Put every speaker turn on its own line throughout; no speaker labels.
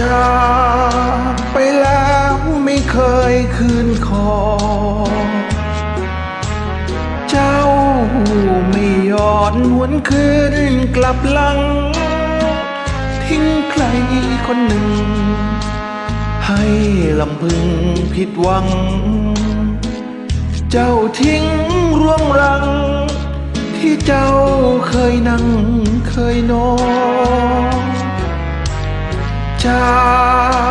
จากไปแล้วไม่เคยคืนคอเจ้าไม่ย้อนหวนคืนกลับหลัง ทิ้งใครคนหนึ่ง ให้ลำพึงผิดหวัง เจ้าทิ้งร่วงรัง ที่เจ้าเคยนั่งเคยนอน จา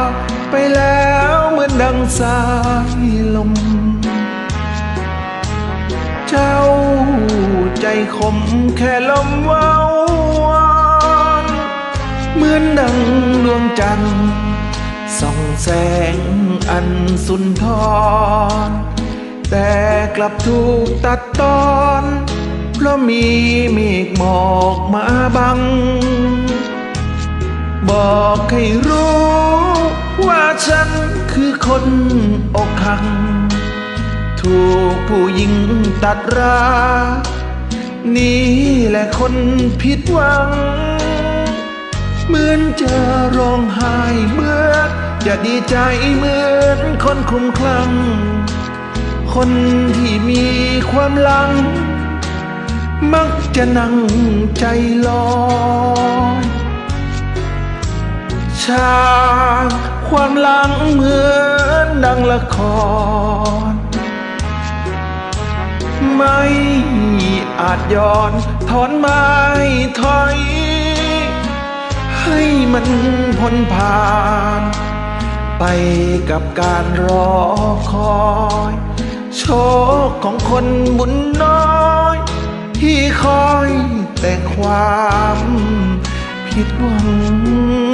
กไปแล้วเหมือนดังสายลม เจ้าใจคมแค่ลมวาวานเหมือนดังดวงจันทร์ส่องแสงอันสุนทร แต่กลับถูกตัดตอน เพราะมีเมฆหมอกมาบัง บอกให้รู้ ว่าฉันคือคนอกหัก ถูกผู้หญิงตัดรา นี่แหละคนผิดหวัง เหมือนจะร้องไห้เมื่อ จะดีใจเหมือนคนคลุมคลั่ง คนที่มีความหลัง มักจะนั่งใจลอย ฉากความหลังเหมือนดังละคร ไม่อาจย้อนถอนไม้ถอย ให้มันพ้นผ่าน ไปกับการรอคอย โชคของคนบุญน้อย ที่คอยแต่ความผิดหวัง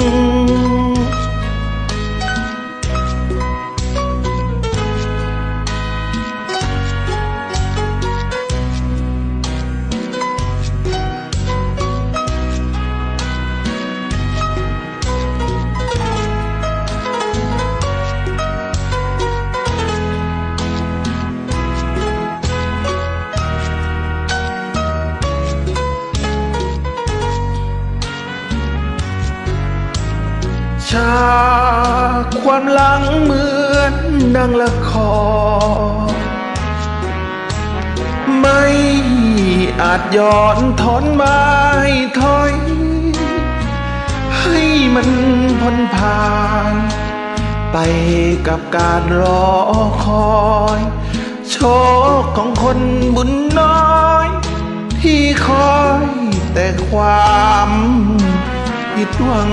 ฉากความหลังเหมือนดังละคร ไม่อาจย้อนถอนไม้ถอย ให้มันพ้นผ่าน ไปกับการรอคอย โชคของคนบุญน้อย ที่คอยแต่ความผิดหวัง